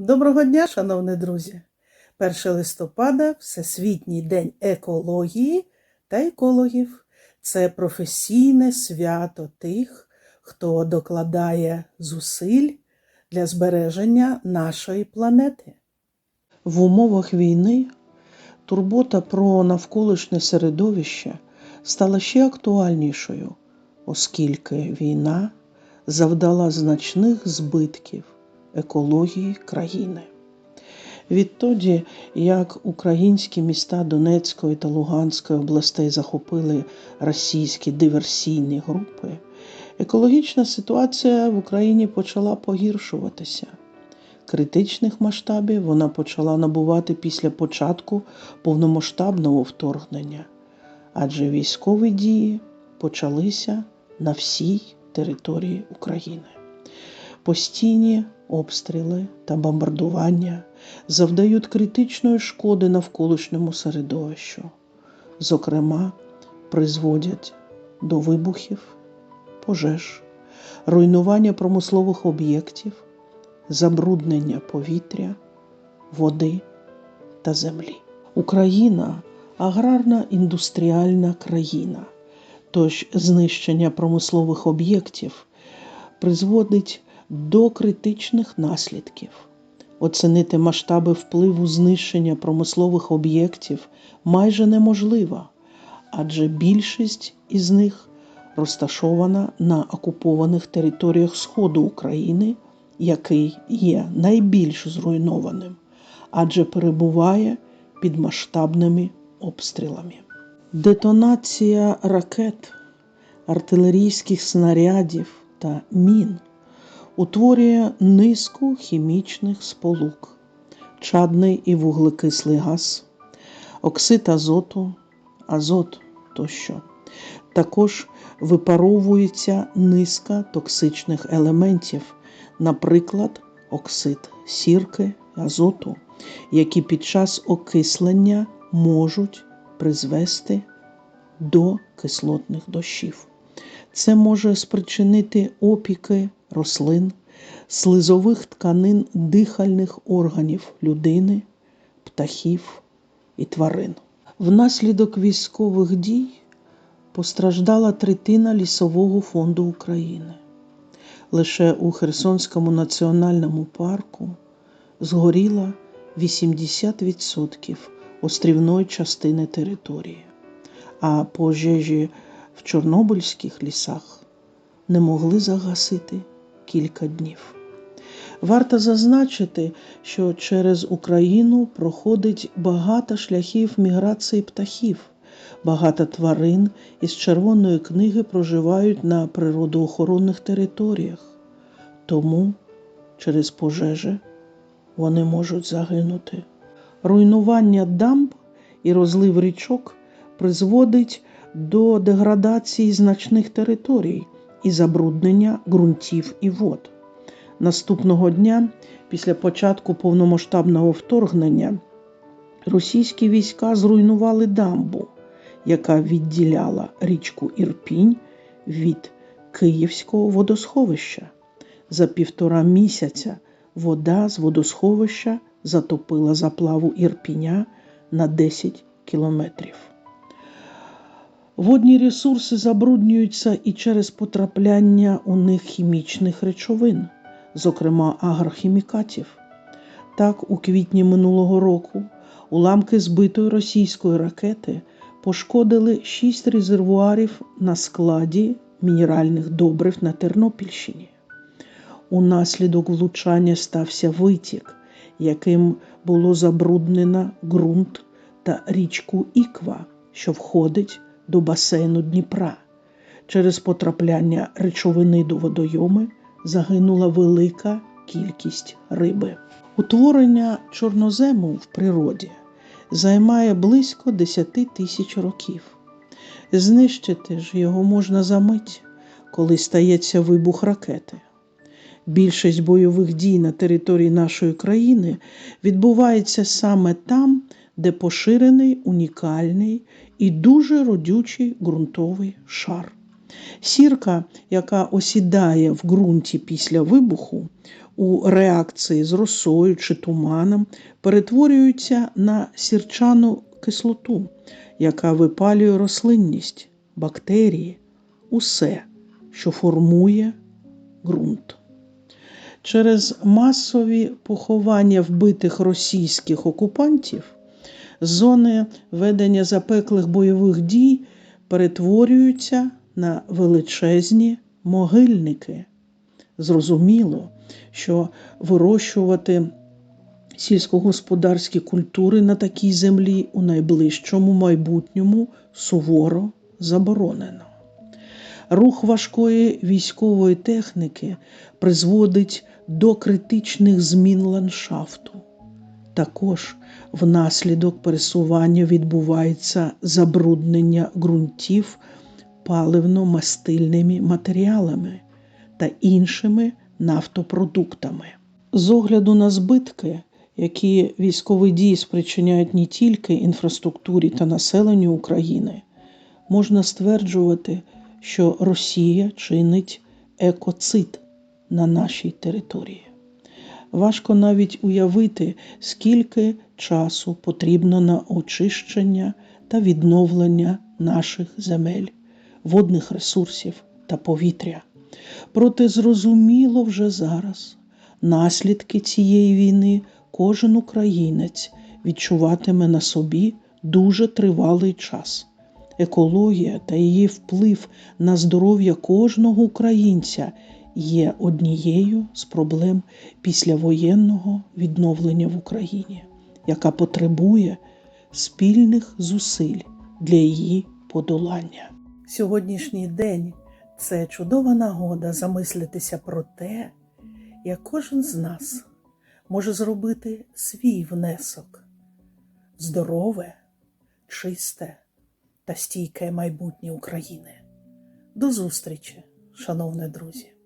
Доброго дня, шановні друзі! 1 листопада Всесвітній день екології та екологів. Це професійне свято тих, хто докладає зусиль для збереження нашої планети. В умовах війни турбота про навколишнє середовище стала ще актуальнішою, оскільки війна завдала значних збитків екології країни. Відтоді, як українські міста Донецької та Луганської областей захопили російські диверсійні групи, екологічна ситуація в Україні почала погіршуватися. Критичних масштабів вона почала набувати після початку повномасштабного вторгнення, адже військові дії почалися на всій території України. Постійні обстріли та бомбардування завдають критичної шкоди навколишньому середовищу, зокрема, призводять до вибухів, пожеж, руйнування промислових об'єктів, забруднення повітря, води та землі. Україна аграрна індустріальна країна, тож знищення промислових об'єктів призводить до критичних наслідків. Оцінити масштаби впливу знищення промислових об'єктів майже неможливо, адже більшість із них розташована на окупованих територіях Сходу України, який є найбільш зруйнованим, адже перебуває під масштабними обстрілами. Детонація ракет, артилерійських снарядів та мін утворює низку хімічних сполук, чадний і вуглекислий газ, оксид азоту, азот тощо. Також випаровується низка токсичних елементів, наприклад, оксид сірки, азоту, які під час окислення можуть призвести до кислотних дощів. Це може спричинити опіки рослин, слизових тканин дихальних органів людини, птахів і тварин. Внаслідок військових дій постраждала третина лісового фонду України. Лише у Херсонському національному парку згоріла 80% острівної частини території, а пожежі в Чорнобильських лісах не могли загасити кілька днів. Варто зазначити, що через Україну проходить багато шляхів міграції птахів, багато тварин із Червоної книги проживають на природоохоронних територіях, тому через пожежі вони можуть загинути. Руйнування дамб і розлив річок призводить до деградації значних територій і забруднення ґрунтів і вод. Наступного дня, після початку повномасштабного вторгнення, російські війська зруйнували дамбу, яка відділяла річку Ірпінь від Київського водосховища. За півтора місяця вода з водосховища затопила заплаву Ірпіня на 10 кілометрів. Водні ресурси забруднюються і через потрапляння у них хімічних речовин, зокрема агрохімікатів. Так, у квітні минулого року уламки збитої російської ракети пошкодили шість резервуарів на складі мінеральних добрив на Тернопільщині. Унаслідок влучання стався витік, яким було забруднено ґрунт та річку Іква, що входить до басейну Дніпра. Через потрапляння речовини до водойоми загинула велика кількість риби. Утворення чорнозему в природі займає близько 10 тисяч років. Знищити ж його можна за мить, коли стається вибух ракети. Більшість бойових дій на території нашої країни відбувається саме там, де поширений унікальний і дуже родючий ґрунтовий шар. Сірка, яка осідає в ґрунті після вибуху, у реакції з росою чи туманом, перетворюється на сірчану кислоту, яка випалює рослинність, бактерії, усе, що формує ґрунт. Через масові поховання вбитих російських окупантів зони ведення запеклих бойових дій перетворюються на величезні могильники. Зрозуміло, що вирощувати сільськогосподарські культури на такій землі у найближчому майбутньому суворо заборонено. Рух важкої військової техніки призводить до критичних змін ландшафту. Також внаслідок пересування відбувається забруднення ґрунтів паливно-мастильними матеріалами та іншими нафтопродуктами. З огляду на збитки, які військові дії спричиняють не тільки інфраструктурі та населенню України, можна стверджувати, що Росія чинить екоцид на нашій території. Важко навіть уявити, скільки часу потрібно на очищення та відновлення наших земель, водних ресурсів та повітря. Проте зрозуміло вже зараз, наслідки цієї війни кожен українець відчуватиме на собі дуже тривалий час. Екологія та її вплив на здоров'я кожного українця є однією з проблем післявоєнного відновлення в Україні, яка потребує спільних зусиль для її подолання. Сьогоднішній день це чудова нагода замислитися про те, як кожен з нас може зробити свій внесок здорове, чисте та стійке майбутнє України. До зустрічі, шановні друзі!